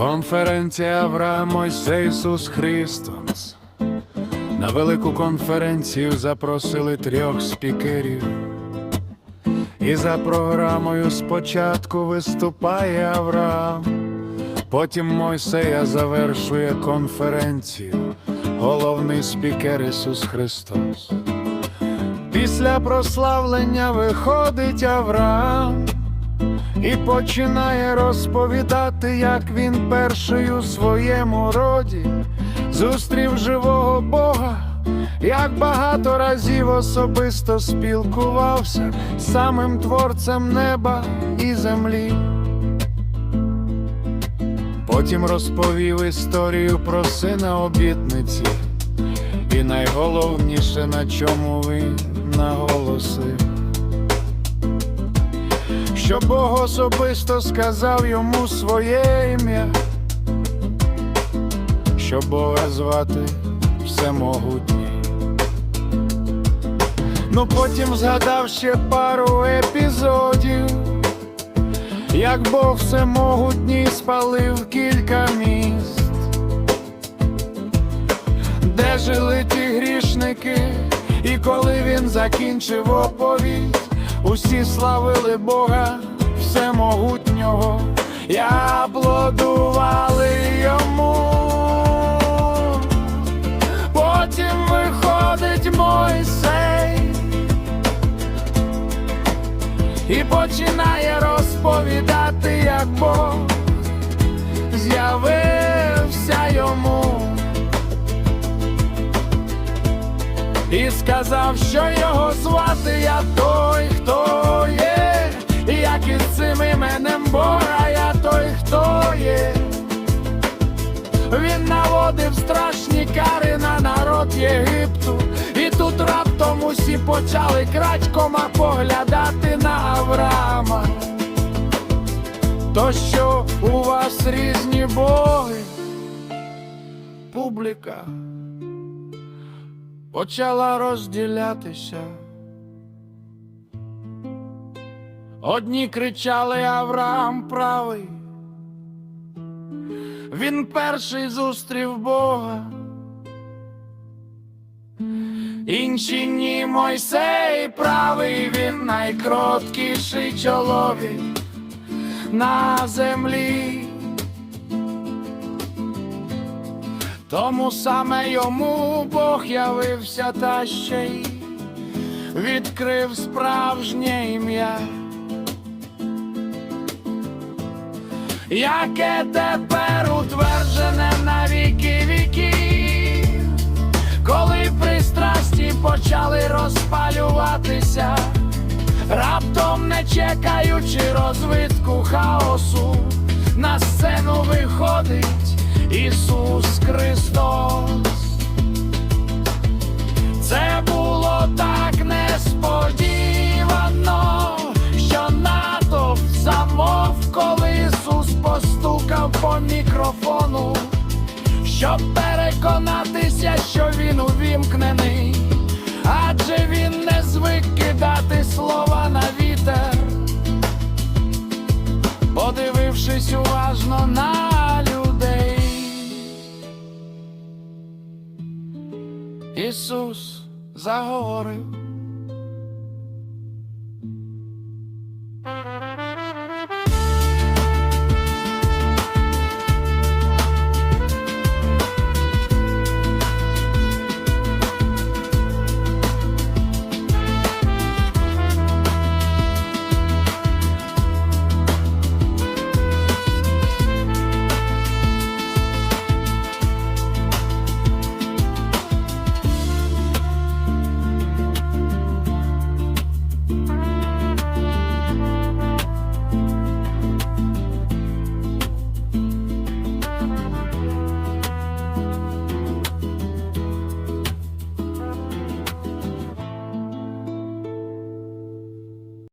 Конференція Авраам Ісус Христос. На велику конференцію запросили трьох спікерів. І за програмою спочатку виступає Авраам, потім Мойсея завершує конференцію, головний спікер Ісус Христос. Після прославлення виходить Авраам і починає розповідати, як він перший у своєму роді зустрів живого Бога, як багато разів особисто спілкувався з самим творцем неба і землі. Потім розповів історію про сина обітниці, і найголовніше, на чому він наголосив що Бог особисто сказав йому своє ім'я, що Бога звати Всемогутній. Ну потім згадав ще пару епізодів, як Бог всемогутній спалив кілька міст, де жили ті грішники, і коли він закінчив оповідь. Усі славили Бога всемогутнього, і аплодували йому. Потім виходить Мойсей і починає розповідати, як Бог з'явився йому. І сказав, що його звати я той, хто є, як із цим іменем Бога я той, хто є. Він наводив страшні кари на народ Єгипту, і тут раптом усі почали крадькома поглядати на Авраама. То що у вас різні боги, публіка почала розділятися. Одні кричали Авраам правий, він перший зустрів Бога, інші ні Мойсей правий, він найкроткіший чоловік на землі. Тому саме йому Бог явився та ще й відкрив справжнє ім'я, яке тепер утверджене на віки віків, коли пристрасті почали розпалюватися, раптом не чекаючи розвитку хаосу, на сцену виходить. Ісус Христос, це було так несподівано, що натовп замов, коли Ісус постукав по мікрофону, щоб переконатися, що він увімкнений, адже він не звик кидати слова на вітер, подивившись уважно на Ісус заговорив,